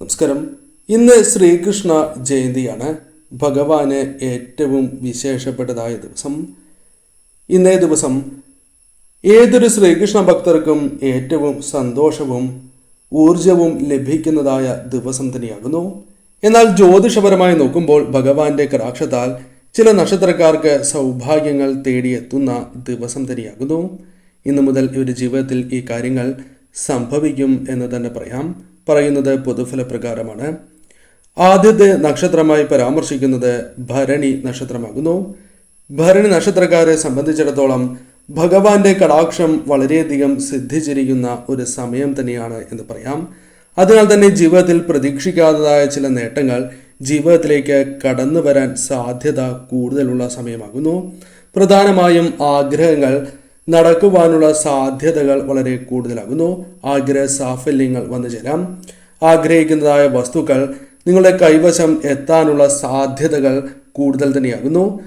നമസ്കാരം. ഇന്ന് ശ്രീകൃഷ്ണ ജയന്തിയാണ്. ഭഗവാന് ഏറ്റവും വിശേഷപ്പെട്ടതായ ദിവസം. ഇന്നേ ദിവസം ഏതൊരു ശ്രീകൃഷ്ണ ഭക്തർക്കും ഏറ്റവും സന്തോഷവും ഊർജവും ലഭിക്കുന്നതായ ദിവസം തന്നെയാകുന്നു. എന്നാൽ ജ്യോതിഷപരമായി നോക്കുമ്പോൾ ഭഗവാന്റെ കടാക്ഷത്താൽ ചില നക്ഷത്രക്കാർക്ക് സൗഭാഗ്യങ്ങൾ തേടിയെത്തുന്ന ദിവസം തന്നെയാകുന്നു. ഇന്നു മുതൽ ഇവരുടെ ജീവിതത്തിൽ ഈ കാര്യങ്ങൾ സംഭവിക്കും എന്ന് തന്നെ പറയാം. പറയുന്നത് പൊതുഫലപ്രകാരമാണ്. ആദ്യത്തെ നക്ഷത്രമായി പരാമർശിക്കുന്നത് ഭരണി നക്ഷത്രമാകുന്നു. ഭരണി നക്ഷത്രക്കാരെ സംബന്ധിച്ചിടത്തോളം ഭഗവാന്റെ കടാക്ഷം വളരെയധികം സിദ്ധിച്ചിരിക്കുന്ന ഒരു സമയം തന്നെയാണ് എന്ന് പറയാം. അതിനാൽ തന്നെ ജീവിതത്തിൽ പ്രതീക്ഷിക്കാത്തതായ ചില നേട്ടങ്ങൾ ജീവിതത്തിലേക്ക് കടന്നു വരാൻ സാധ്യത കൂടുതലുള്ള സമയമാകുന്നു. പ്രധാനമായും ആഗ്രഹങ്ങൾ നടക്കുവാനുള്ള സാധ്യതകൾ വളരെ കൂടുതലാകുന്നു. ആഗ്രഹ സാഫല്യങ്ങൾ വന്നു ചേരാം. ആഗ്രഹിക്കുന്നതായ വസ്തുക്കൾ നിങ്ങളുടെ കൈവശം എത്താനുള്ള സാധ്യതകൾ കൂടുതൽ തന്നെയാകുന്നു.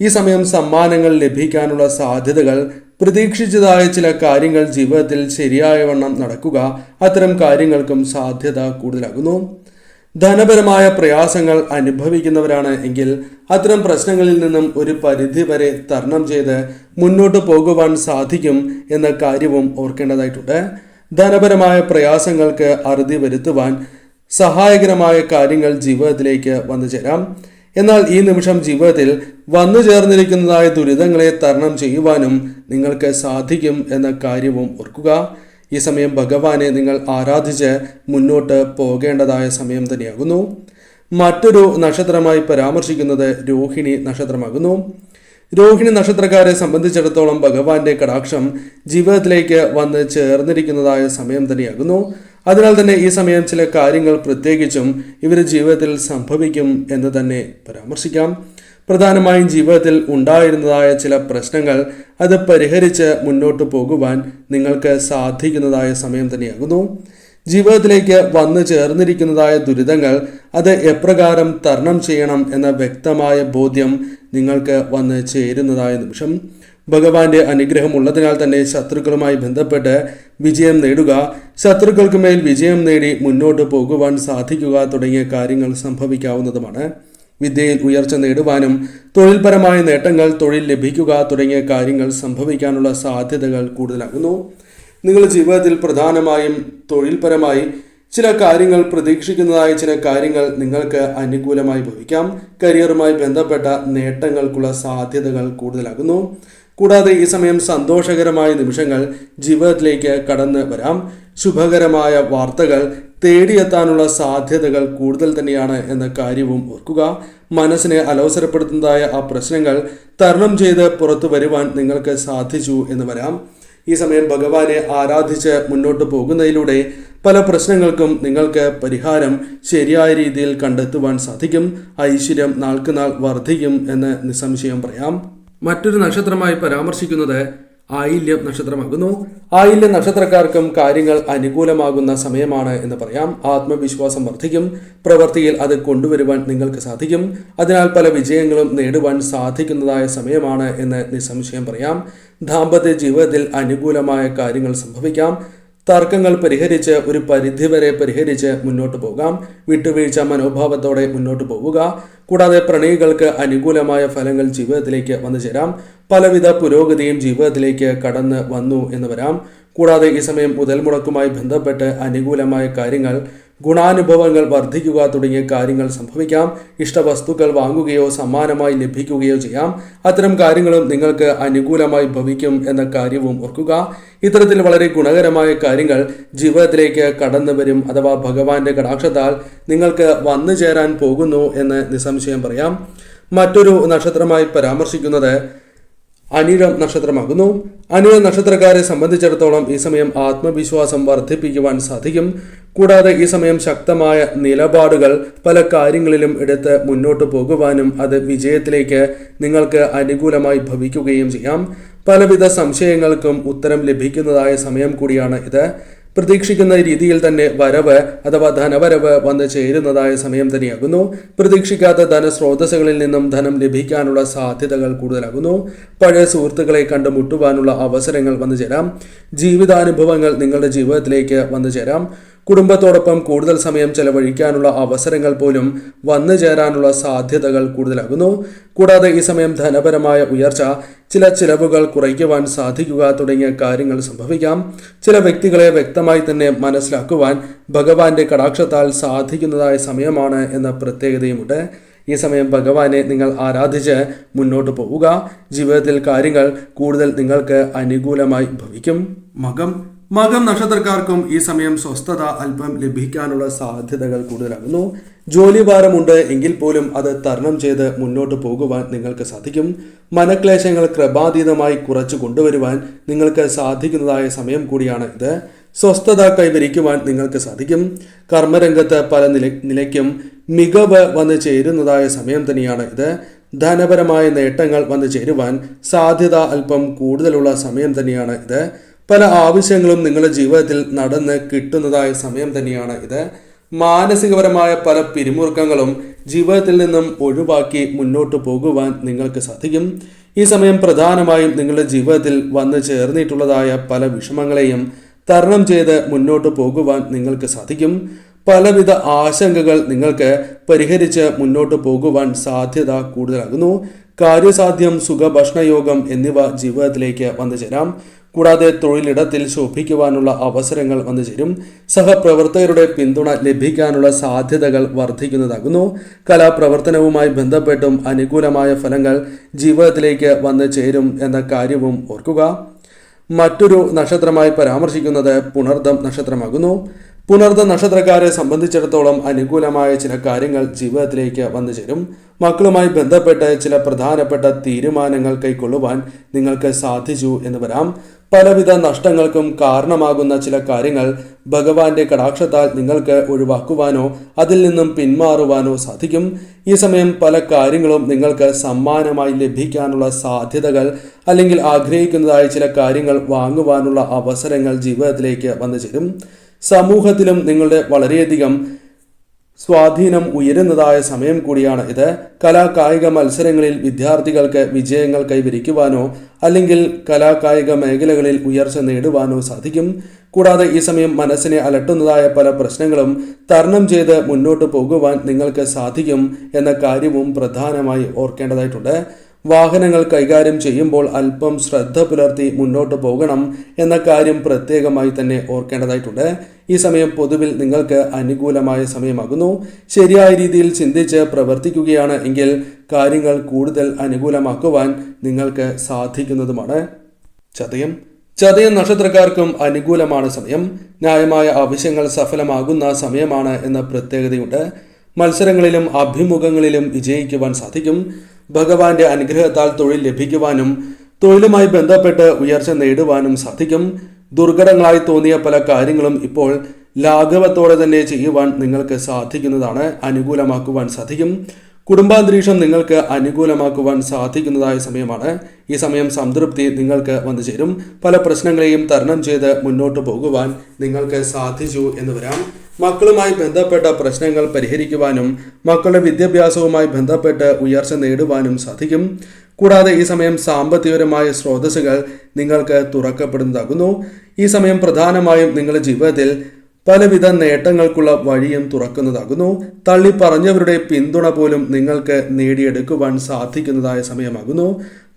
ഈ സമയം സമ്മാനങ്ങൾ ലഭിക്കാനുള്ള സാധ്യതകൾ പ്രതീക്ഷിച്ചതായ ചില കാര്യങ്ങൾ ജീവിതത്തിൽ ശരിയായ വണ്ണം നടക്കുക അത്തരം കാര്യങ്ങൾക്കും സാധ്യത കൂടുതലാകുന്നു. ധനപരമായ പ്രയാസങ്ങൾ അനുഭവിക്കുന്നവരാണ് എങ്കിൽ അത്തരം പ്രശ്നങ്ങളിൽ നിന്നും ഒരു പരിധി വരെ തരണം ചെയ്ത് മുന്നോട്ട് പോകുവാൻ സാധിക്കും എന്ന കാര്യവും ഓർക്കേണ്ടതായിട്ടുണ്ട്. ധനപരമായ പ്രയാസങ്ങൾക്ക് അറുതി വരുത്തുവാൻ സഹായകരമായ കാര്യങ്ങൾ ജീവിതത്തിലേക്ക് വന്നു ചേരാം. എന്നാൽ ഈ നിമിഷം ജീവിതത്തിൽ വന്നു ചേർന്നിരിക്കുന്നതായ ദുരിതങ്ങളെ തരണം ചെയ്യുവാനും നിങ്ങൾക്ക് സാധിക്കും എന്ന കാര്യവും ഓർക്കുക. ഈ സമയം ഭഗവാനെ നിങ്ങൾ ആരാധിച്ച് മുന്നോട്ട് പോകേണ്ടതായ സമയം തന്നെയാകുന്നു. മറ്റൊരു നക്ഷത്രമായി പരാമർശിക്കുന്നത് രോഹിണി നക്ഷത്രമാകുന്നു. രോഹിണി നക്ഷത്രക്കാരെ സംബന്ധിച്ചിടത്തോളം ഭഗവാന്റെ കടാക്ഷം ജീവിതത്തിലേക്ക് വന്ന് ചേർന്നിരിക്കുന്നതായ സമയം തന്നെയാകുന്നു. അതിനാൽ തന്നെ ഈ സമയം ചില കാര്യങ്ങൾ പ്രത്യേകിച്ചും ഇവരുടെ ജീവിതത്തിൽ സംഭവിക്കും എന്ന് തന്നെ പരാമർശിക്കാം. പ്രധാനമായും ജീവിതത്തിൽ ഉണ്ടായിരുന്നതായ ചില പ്രശ്നങ്ങൾ അത് പരിഹരിച്ച് മുന്നോട്ട് പോകുവാൻ നിങ്ങൾക്ക് സാധിക്കുന്നതായ സമയം തന്നെയാകുന്നു. ജീവിതത്തിലേക്ക് വന്നു ചേർന്നിരിക്കുന്നതായ ദുരിതങ്ങൾ അത് എപ്രകാരം തരണം ചെയ്യണം എന്ന വ്യക്തമായ ബോധ്യം നിങ്ങൾക്ക് വന്ന് ചേരുന്നതായ നിമിഷം. ഭഗവാന്റെ അനുഗ്രഹം ഉള്ളതിനാൽ തന്നെ ശത്രുക്കളുമായി ബന്ധപ്പെട്ട് വിജയം നേടുക ശത്രുക്കൾക്ക് മേൽ വിജയം നേടി മുന്നോട്ട് പോകുവാൻ സാധിക്കുക തുടങ്ങിയ കാര്യങ്ങൾ സംഭവിക്കാവുന്നതുമാണ്. വിദ്യയിൽ ഉയർച്ച നേടുവാനും തൊഴിൽപരമായ നേട്ടങ്ങൾ തൊഴിൽ ലഭിക്കുക തുടങ്ങിയ കാര്യങ്ങൾ സംഭവിക്കാനുള്ള സാധ്യതകൾ കൂടുതലാകുന്നു. നിങ്ങളുടെ ജീവിതത്തിൽ പ്രധാനമായും തൊഴിൽപരമായി ചില കാര്യങ്ങൾ പ്രതീക്ഷിക്കുന്നതായ ചില കാര്യങ്ങൾ നിങ്ങൾക്ക് അനുകൂലമായി ഭവിക്കാം. കരിയറുമായി ബന്ധപ്പെട്ട നേട്ടങ്ങൾക്കുള്ള സാധ്യതകൾ കൂടുതലാകുന്നു. കൂടാതെ ഈ സമയം സന്തോഷകരമായ നിമിഷങ്ങൾ ജീവിതത്തിലേക്ക് കടന്നു വരാം. ശുഭകരമായ വാർത്തകൾ തേടിയെത്താനുള്ള സാധ്യതകൾ കൂടുതൽ തന്നെയാണ് എന്ന കാര്യവും ഓർക്കുക. മനസ്സിനെ അലോസരപ്പെടുത്തുന്നതായ ആ പ്രശ്നങ്ങൾ തരണം ചെയ്ത് പുറത്തു വരുവാൻ നിങ്ങൾക്ക് സാധിച്ചു എന്ന് വരാം. ഈ സമയം ഭഗവാനെ ആരാധിച്ച് മുന്നോട്ട് പോകുന്നതിലൂടെ പല പ്രശ്നങ്ങൾക്കും നിങ്ങൾക്ക് പരിഹാരം ശരിയായ രീതിയിൽ കണ്ടെത്തുവാൻ സാധിക്കും. ഐശ്വര്യം നാൾക്കുനാൾ വർദ്ധിക്കും എന്ന് നിസ്സംശയം പറയാം. മറ്റൊരു നക്ഷത്രമായി പരാമർശിക്കുന്നത് ആയില്യം നക്ഷത്രമാകുന്നു. ആയില്യ നക്ഷത്രക്കാർക്കും കാര്യങ്ങൾ അനുകൂലമാകുന്ന സമയമാണ് എന്ന് പറയാം. ആത്മവിശ്വാസം വർദ്ധിക്കും. പ്രവൃത്തിയിൽ അത് കൊണ്ടുവരുവാൻ നിങ്ങൾക്ക് സാധിക്കും. അതിനാൽ പല വിജയങ്ങളും നേടുവാൻ സാധിക്കുന്നതായ സമയമാണ് എന്ന് നിസ്സംശയം പറയാം. ദാമ്പത്യ ജീവിതത്തിൽ അനുകൂലമായ കാര്യങ്ങൾ സംഭവിക്കാം. തർക്കങ്ങൾ പരിഹരിച്ച് ഒരു പരിധിവരെ പരിഹരിച്ച് മുന്നോട്ട് പോകാം. വിട്ടുവീഴ്ച മനോഭാവത്തോടെ മുന്നോട്ട് പോവുക. കൂടാതെ പ്രണയികൾക്ക് അനുകൂലമായ ഫലങ്ങൾ ജീവിതത്തിലേക്ക് വന്നു ചേരാം. പലവിധ പുരോഗതിയും ജീവിതത്തിലേക്ക് കടന്ന് വന്നു എന്ന് വരാം. കൂടാതെ ഈ സമയം മുതൽ മുടക്കുമായി ബന്ധപ്പെട്ട് അനുകൂലമായ കാര്യങ്ങൾ ഗുണാനുഭവങ്ങൾ വർദ്ധിക്കുക തുടങ്ങിയ കാര്യങ്ങൾ സംഭവിക്കാം. ഇഷ്ടവസ്തുക്കൾ വാങ്ങുകയോ സമ്മാനമായി ലഭിക്കുകയോ ചെയ്യാം. അത്തരം കാര്യങ്ങളും നിങ്ങൾക്ക് അനുകൂലമായി ഭവിക്കും എന്ന കാര്യവും ഓർക്കുക. ഇത്തരത്തിൽ വളരെ ഗുണകരമായ കാര്യങ്ങൾ ജീവിതത്തിലേക്ക് കടന്നു വരും അഥവാ ഭഗവാന്റെ കടാക്ഷത്താൽ നിങ്ങൾക്ക് വന്നു ചേരാൻ പോകുന്നു എന്ന് നിസ്സംശയം പറയാം. മറ്റൊരു നക്ഷത്രമായി പരാമർശിക്കുന്നത് അനിഴം നക്ഷത്രമാകുന്നു. അനിഴ നക്ഷത്രക്കാരെ സംബന്ധിച്ചിടത്തോളം ഈ സമയം ആത്മവിശ്വാസം വർദ്ധിപ്പിക്കുവാൻ സാധിക്കും. കൂടാതെ ഈ സമയം ശക്തമായ നിലപാടുകൾ പല കാര്യങ്ങളിലും എടുത്ത് മുന്നോട്ട് പോകുവാനും അത് വിജയത്തിലേക്ക് നിങ്ങൾക്ക് അനുകൂലമായി ഭവിക്കുകയും ചെയ്യാം. പലവിധ സംശയങ്ങൾക്കും ഉത്തരം ലഭിക്കുന്നതായ സമയം കൂടിയാണ് ഇത്. പ്രതീക്ഷിക്കുന്ന രീതിയിൽ തന്നെ വരവ് അഥവാ ധനവരവ് വന്നു ചേരുന്നതായ സമയം തന്നെയാകുന്നു. പ്രതീക്ഷിക്കാത്ത ധനസ്രോതസ്സുകളിൽ നിന്നും ധനം ലഭിക്കാനുള്ള സാധ്യതകൾ കൂടുതലാകുന്നു. പഴയ സുഹൃത്തുക്കളെ കണ്ടുമുട്ടുവാനുള്ള അവസരങ്ങൾ വന്നു ചേരാം. ജീവിതാനുഭവങ്ങൾ നിങ്ങളുടെ ജീവിതത്തിലേക്ക് വന്നു ചേരാം. കുടുംബത്തോടൊപ്പം കൂടുതൽ സമയം ചെലവഴിക്കാനുള്ള അവസരങ്ങൾ പോലും വന്നു ചേരാനുള്ള സാധ്യതകൾ കൂടുതലാകുന്നു. കൂടാതെ ഈ സമയം ധനപരമായ ഉയർച്ച ചില ചിലവുകൾ കുറയ്ക്കുവാൻ സാധിക്കുക തുടങ്ങിയ കാര്യങ്ങൾ സംഭവിക്കാം. ചില വ്യക്തികളെ വ്യക്തമായി തന്നെ മനസ്സിലാക്കുവാൻ ഭഗവാന്റെ കടാക്ഷത്താൽ സാധിക്കുന്നതായ സമയമാണ് എന്ന പ്രത്യേകതയുമുണ്ട്. ഈ സമയം ഭഗവാനെ നിങ്ങൾ ആരാധിച്ച് മുന്നോട്ട് പോവുക. ജീവിതത്തിൽ കാര്യങ്ങൾ കൂടുതൽ നിങ്ങൾക്ക് അനുകൂലമായി ഭവിക്കും. മകം മകം നക്ഷത്രക്കാർക്കും ഈ സമയം സ്വസ്ഥത അല്പം ലഭിക്കാനുള്ള സാധ്യതകൾ കൂടുതലാകുന്നു. ജോലി ഭാരമുണ്ട് എങ്കിൽ പോലും അത് തരണം ചെയ്ത് മുന്നോട്ട് പോകുവാൻ നിങ്ങൾക്ക് സാധിക്കും. മനക്ലേശങ്ങൾ ക്രമാതീതമായി കുറച്ചു കൊണ്ടുവരുവാൻ നിങ്ങൾക്ക് സാധിക്കുന്നതായ സമയം കൂടിയാണ് ഇത്. സ്വസ്ഥത കൈവരിക്കുവാൻ നിങ്ങൾക്ക് സാധിക്കും. കർമ്മരംഗത്ത് പല നില നിലയ്ക്കും മികവ് വന്നു ചേരുന്നതായ സമയം തന്നെയാണ് ഇത്. ധനപരമായ നേട്ടങ്ങൾ വന്നു ചേരുവാൻ സാധ്യത അല്പം കൂടുതലുള്ള സമയം തന്നെയാണ് ഇത്. പല ആവശ്യങ്ങളും നിങ്ങളുടെ ജീവിതത്തിൽ നടന്ന് കിട്ടുന്നതായ സമയം തന്നെയാണ് ഇത്. മാനസികപരമായ പല പിരിമുറുക്കങ്ങളും ജീവിതത്തിൽ നിന്നും ഒഴിവാക്കി മുന്നോട്ട് പോകുവാൻ നിങ്ങൾക്ക് സാധിക്കും. ഈ സമയം പ്രധാനമായും നിങ്ങളുടെ ജീവിതത്തിൽ വന്നു ചേർന്നിട്ടുള്ളതായ പല വിഷമങ്ങളെയും തരണം ചെയ്ത് മുന്നോട്ട് പോകുവാൻ നിങ്ങൾക്ക് സാധിക്കും. പലവിധ ആശങ്കകൾ നിങ്ങൾക്ക് പരിഹരിച്ച് മുന്നോട്ട് പോകുവാൻ സാധ്യത കൂടുതലാകുന്നു. കാര്യസാധ്യം സുഖഭക്ഷണയോഗം എന്നിവ ജീവിതത്തിലേക്ക് വന്നു ചേരാം. കൂടാതെ തൊഴിലിടത്തിൽ ശോഭിക്കുവാനുള്ള അവസരങ്ങൾ വന്നു ചേരും. സഹപ്രവർത്തകരുടെ പിന്തുണ ലഭിക്കാനുള്ള സാധ്യതകൾ വർദ്ധിക്കുന്നതാകുന്നു. കലാപ്രവർത്തനവുമായി ബന്ധപ്പെട്ടും അനുകൂലമായ ഫലങ്ങൾ ജീവിതത്തിലേക്ക് വന്നു ചേരും എന്ന കാര്യവും ഓർക്കുക. മറ്റൊരു നക്ഷത്രമായി പരാമർശിക്കുന്നത് പുണർദം നക്ഷത്രമാകുന്നു. പുണർദ നക്ഷത്രക്കാരെ സംബന്ധിച്ചിടത്തോളം അനുകൂലമായ ചില കാര്യങ്ങൾ ജീവിതത്തിലേക്ക് വന്നു ചേരും. മക്കളുമായി ബന്ധപ്പെട്ട് ചില പ്രധാനപ്പെട്ട തീരുമാനങ്ങൾ കൈക്കൊള്ളുവാൻ നിങ്ങൾക്ക് സാധിച്ചു എന്ന് വരാം. പലവിധ നഷ്ടങ്ങൾക്കും കാരണമാകുന്ന ചില കാര്യങ്ങൾ ഭഗവാന്റെ കടാക്ഷത്താൽ നിങ്ങൾക്ക് ഒഴിവാക്കുവാനോ അതിൽ നിന്നും പിന്മാറുവാനോ സാധിക്കും. ഈ സമയം പല കാര്യങ്ങളും നിങ്ങൾക്ക് സമ്മാനമായി ലഭിക്കാനുള്ള സാധ്യതകൾ അല്ലെങ്കിൽ ആഗ്രഹിക്കുന്നതായ ചില കാര്യങ്ങൾ വാങ്ങുവാനുള്ള അവസരങ്ങൾ ജീവിതത്തിലേക്ക് വന്നു ചേരും. സമൂഹത്തിലും നിങ്ങളുടെ വളരെയധികം സ്വാധീനം ഉയരുന്നതായ സമയം കൂടിയാണ് ഇത്. കലാകായിക മത്സരങ്ങളിൽ വിദ്യാർത്ഥികൾക്ക് വിജയങ്ങൾ കൈവരിക്കുവാനോ അല്ലെങ്കിൽ കലാകായിക മേഖലകളിൽ ഉയർച്ച നേടുവാനോ സാധിക്കും. കൂടാതെ ഈ സമയം മനസ്സിനെ അലട്ടുന്നതായ പല പ്രശ്നങ്ങളും തരണം ചെയ്ത് മുന്നോട്ട് പോകുവാൻ നിങ്ങൾക്ക് സാധിക്കും എന്ന കാര്യവും പ്രധാനമായി ഓർക്കേണ്ടതായിട്ടുണ്ട്. വാഹനങ്ങൾ കൈകാര്യം ചെയ്യുമ്പോൾ അല്പം ശ്രദ്ധ പുലർത്തി മുന്നോട്ട് പോകണം എന്ന കാര്യം പ്രത്യേകമായി തന്നെ ഓർക്കേണ്ടതായിട്ടുണ്ട്. ഈ സമയം പൊതുവിൽ നിങ്ങൾക്ക് അനുകൂലമായ സമയമാകുന്നു. ശരിയായ രീതിയിൽ ചിന്തിച്ച് പ്രവർത്തിക്കുകയാണ് എങ്കിൽ കാര്യങ്ങൾ കൂടുതൽ അനുകൂലമാക്കുവാൻ നിങ്ങൾക്ക് സാധിക്കുന്നതുമാണ്. ചതയം. ചതയം നക്ഷത്രക്കാർക്കും അനുകൂലമാണ് സമയം. ന്യായമായ ആവശ്യങ്ങൾ സഫലമാകുന്ന സമയമാണ് എന്ന പ്രത്യേകതയുണ്ട്. മത്സരങ്ങളിലും അഭിമുഖങ്ങളിലും വിജയിക്കുവാൻ സാധിക്കും. ഭഗവാന്റെ അനുഗ്രഹത്താൽ തൊഴിൽ ലഭിക്കുവാനും തൊഴിലുമായി ബന്ധപ്പെട്ട് ഉയർച്ച നേടുവാനും സാധിക്കും. ദുർഘടങ്ങളായി തോന്നിയ പല കാര്യങ്ങളും ഇപ്പോൾ ലാഘവത്തോടെ തന്നെ ചെയ്യുവാൻ നിങ്ങൾക്ക് സാധിക്കുന്നതാണ് അനുകൂലമാക്കുവാൻ സാധിക്കും. കുടുംബാന്തരീക്ഷം നിങ്ങൾക്ക് അനുകൂലമാക്കുവാൻ സാധിക്കുന്നതായ സമയമാണ്. ഈ സമയം സംതൃപ്തി നിങ്ങൾക്ക് വന്നു ചേരും. പല പ്രശ്നങ്ങളെയും തരണം ചെയ്ത് മുന്നോട്ട് പോകുവാൻ നിങ്ങൾക്ക് സാധിച്ചു എന്ന് വരാം. മക്കളുമായി ബന്ധപ്പെട്ട പ്രശ്നങ്ങൾ പരിഹരിക്കുവാനും മക്കളുടെ വിദ്യാഭ്യാസവുമായി ബന്ധപ്പെട്ട് ഉയർച്ച നേടുവാനും സാധിക്കും. കൂടാതെ ഈ സമയം സാമ്പത്തികപരമായ സ്രോതസ്സുകൾ നിങ്ങൾക്ക് തുറക്കപ്പെടുന്നതാകുന്നു. ഈ സമയം പ്രധാനമായും നിങ്ങളുടെ ജീവിതത്തിൽ പലവിധ നേട്ടങ്ങൾക്കുള്ള വഴിയും തുറക്കുന്നതാകുന്നു. തള്ളി പറഞ്ഞവരുടെ പിന്തുണ പോലും നിങ്ങൾക്ക് നേടിയെടുക്കുവാൻ സാധിക്കുന്നതായ സമയമാകുന്നു.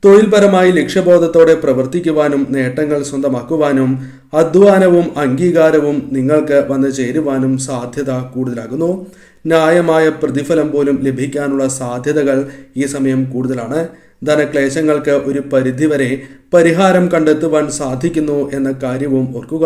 തൊഴിൽപരമായി ലക്ഷ്യബോധത്തോടെ പ്രവർത്തിക്കുവാനും നേട്ടങ്ങൾ സ്വന്തമാക്കുവാനും അധ്വാനവും അംഗീകാരവും നിങ്ങൾക്ക് വന്നു ചേരുവാനും സാധ്യത കൂടുതലാകുന്നു. ന്യായമായ പ്രതിഫലം പോലും ലഭിക്കാനുള്ള സാധ്യതകൾ ഈ സമയം കൂടുതലാണ്. ധനക്ലേശങ്ങൾക്ക് ഒരു പരിധിവരെ പരിഹാരം കണ്ടെത്തുവാൻ സാധിക്കുന്നു എന്ന കാര്യവും ഓർക്കുക.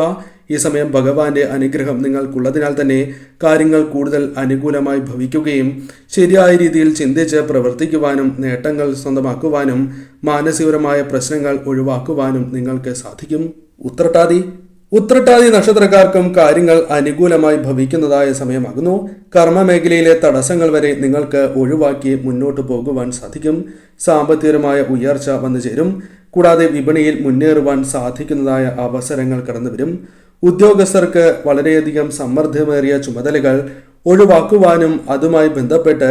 ഈ സമയം ഭഗവാന്റെ അനുഗ്രഹം നിങ്ങൾക്കുള്ളതിനാൽ തന്നെ കാര്യങ്ങൾ കൂടുതൽ അനുകൂലമായി ഭവിക്കുകയും ശരിയായ രീതിയിൽ ചിന്തിച്ച് പ്രവർത്തിക്കുവാനും നേട്ടങ്ങൾ സ്വന്തമാക്കുവാനും മാനസികപരമായ പ്രശ്നങ്ങൾ ഒഴിവാക്കുവാനും നിങ്ങൾക്ക് സാധിക്കും. ഉത്രട്ടാതി. ഉത്രട്ടാതി നക്ഷത്രക്കാർക്കും കാര്യങ്ങൾ അനുകൂലമായി ഭവിക്കുന്നതായ സമയമാകുന്നു. കർമ്മമേഖലയിലെ തടസ്സങ്ങൾ വരെ നിങ്ങൾക്ക് ഒഴിവാക്കി മുന്നോട്ട് പോകുവാൻ സാധിക്കും. സാമ്പത്തികമായ ഉയർച്ച വന്നു ചേരും കൂടാതെ വിപണിയിൽ മുന്നേറുവാൻ സാധിക്കുന്നതായ അവസരങ്ങൾ കടന്നു വരും ഉദ്യോഗസ്ഥർക്ക് വളരെയധികം സമ്മർദ്ദമേറിയ ചുമതലകൾ ഒഴിവാക്കുവാനും അതുമായി ബന്ധപ്പെട്ട്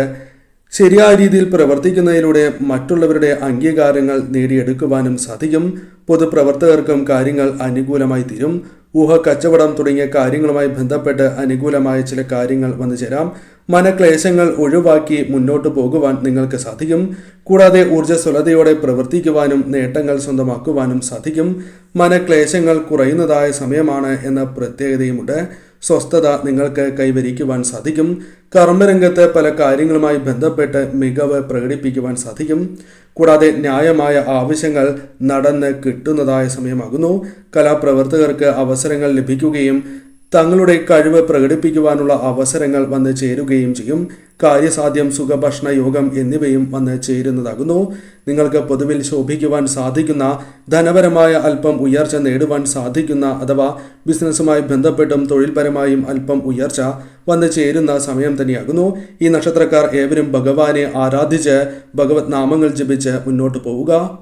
ശരിയായ രീതിയിൽ പ്രവർത്തിക്കുന്നതിലൂടെ മറ്റുള്ളവരുടെ അംഗീകാരങ്ങൾ നേടിയെടുക്കുവാനും സാധിക്കും. പൊതുപ്രവർത്തകർക്കും കാര്യങ്ങൾ അനുകൂലമായി തീരും. ഊഹ കച്ചവടം തുടങ്ങിയ കാര്യങ്ങളുമായി ബന്ധപ്പെട്ട് അനുകൂലമായ ചില കാര്യങ്ങൾ വന്നു ചേരാം മനക്ലേശങ്ങൾ ഒഴിവാക്കി മുന്നോട്ടു പോകുവാൻ നിങ്ങൾക്ക് സാധിക്കും. കൂടാതെ ഊർജസ്വലതയോടെ പ്രവർത്തിക്കുവാനും നേട്ടങ്ങൾ സ്വന്തമാക്കുവാനും സാധിക്കും. മനക്ലേശങ്ങൾ കുറയുന്നതായ സമയമാണ് എന്ന പ്രത്യേകതയുമുണ്ട്. സ്വസ്ഥത നിങ്ങൾക്ക് കൈവരിക്കുവാൻ സാധിക്കും. കർമ്മരംഗത്ത് പല കാര്യങ്ങളുമായി ബന്ധപ്പെട്ട് മികവ് പ്രകടിപ്പിക്കുവാൻ സാധിക്കും. കൂടാതെ ന്യായമായ ആവശ്യങ്ങൾ നടന്ന് കിട്ടുന്നതായ സമയമാകുന്നു. കലാപ്രവർത്തകർക്ക് അവസരങ്ങൾ ലഭിക്കുകയും തങ്ങളുടെ കഴിവ് പ്രകടിപ്പിക്കുവാനുള്ള അവസരങ്ങൾ വന്ന് ചേരുകയും ചെയ്യും. കാര്യസാധ്യം സുഖഭക്ഷണ യോഗം എന്നിവയും വന്ന് ചേരുന്നതാകുന്നു. നിങ്ങൾക്ക് പൊതുവിൽ ശോഭിക്കുവാൻ സാധിക്കുന്ന ധനപരമായ അല്പം ഉയർച്ച നേടുവാൻ സാധിക്കുന്ന അഥവാ ബിസിനസ്സുമായി ബന്ധപ്പെട്ടും തൊഴിൽപരമായും അല്പം ഉയർച്ച വന്ന് ചേരുന്ന സമയം തന്നെയാകുന്നു. ഈ നക്ഷത്രക്കാർ ഏവരും ഭഗവാനെ ആരാധിച്ച് ഭഗവത് നാമങ്ങൾ ജപിച്ച് മുന്നോട്ട് പോവുക.